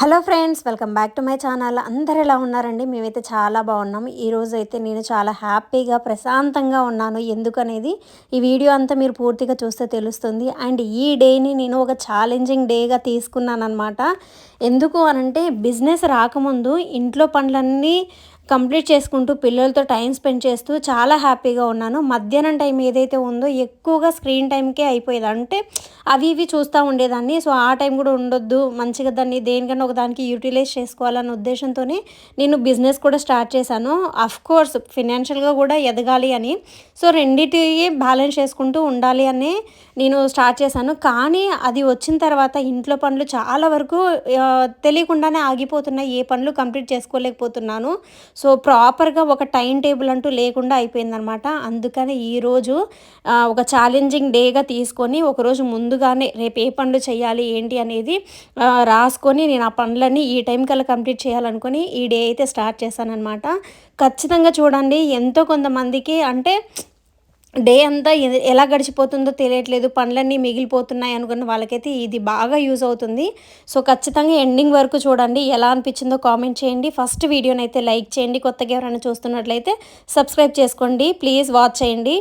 Hello friends welcome back to my channel. అందరు ఎలా ఉన్నారండి? మేమైతే చాలా బాగున్నాం. ఈరోజు అయితే నేను చాలా హ్యాపీగా ప్రశాంతంగా ఉన్నాను. ఎందుకనేది? ఈ వీడియో అంతా మీరు పూర్తిగా చూస్తే తెలుస్తుంది. అండ్ ఈ డేని నేను ఒక ఛాలెంజింగ్ డేగా తీసుకున్నాను అనమాట ఎందుకు అనంటే బిజినెస్ రాకముందు ఇంట్లో పనులన్నీ కంప్లీట్ చేసుకుంటూ పిల్లలతో టైం స్పెండ్ చేస్తూ చాలా హ్యాపీగా ఉన్నాను. మధ్యాహ్నం టైం ఏదైతే ఉందో ఎక్కువగా స్క్రీన్ టైంకే అయిపోయేది. అంటే అవి ఇవి చూస్తూ ఉండేదాన్ని. సో ఆ టైం కూడా ఉండొద్దు. మంచిగా దాన్ని దేనికన్నా ఒక దానికి యూటిలైజ్ చేసుకోవాలన్న ఉద్దేశంతోనే నేను బిజినెస్ కూడా స్టార్ట్ చేశాను. అఫ్ కోర్స్ ఫినాన్షియల్గా కూడా ఎదగాలి అని. సో రెండింటి బ్యాలెన్స్ చేసుకుంటూ ఉండాలి అని నేను స్టార్ట్ చేశాను. కానీ అది వచ్చిన తర్వాత ఇంట్లో పనులు చాలా వరకు తెలియకుండానే ఆగిపోతున్నాయి. ఏ పనులు కంప్లీట్ చేసుకోలేకపోతున్నాను. సో ప్రాపర్గా ఒక టైం టేబుల్ అంటూ లేకుండా అయిపోయిందనమాట. అందుకని ఈరోజు ఒక ఛాలెంజింగ్ డేగా తీసుకొని ఒకరోజు ముందుగానే రేపు ఏ పనులు చేయాలి ఏంటి అనేది రాసుకొని నేను ఆ పనులన్నీ ఈ టైం కల్లా కంప్లీట్ చేయాలనుకుని ఈ డే అయితే స్టార్ట్ చేశానమాట ఖచ్చితంగా చూడండి ఎంతో కొంతమందికి అంటే డే అంతా ఎలా గడిచిపోతుందో తెలియట్లేదు. పనులన్నీ మిగిలిపోతున్నాయి అనుకున్న వాళ్ళకైతే ఇది బాగా యూజ్ అవుతుంది. సో ఖచ్చితంగా ఎండింగ్ వరకు చూడండి. ఎలా అనిపించిందో కామెంట్ చేయండి. ఫస్ట్ వీడియోనైతే లైక్ చేయండి. కొత్తగా ఎవరైనా చూస్తున్నట్లయితే సబ్స్క్రైబ్ చేసుకోండి. ప్లీజ్ వాచ్ చేయండి.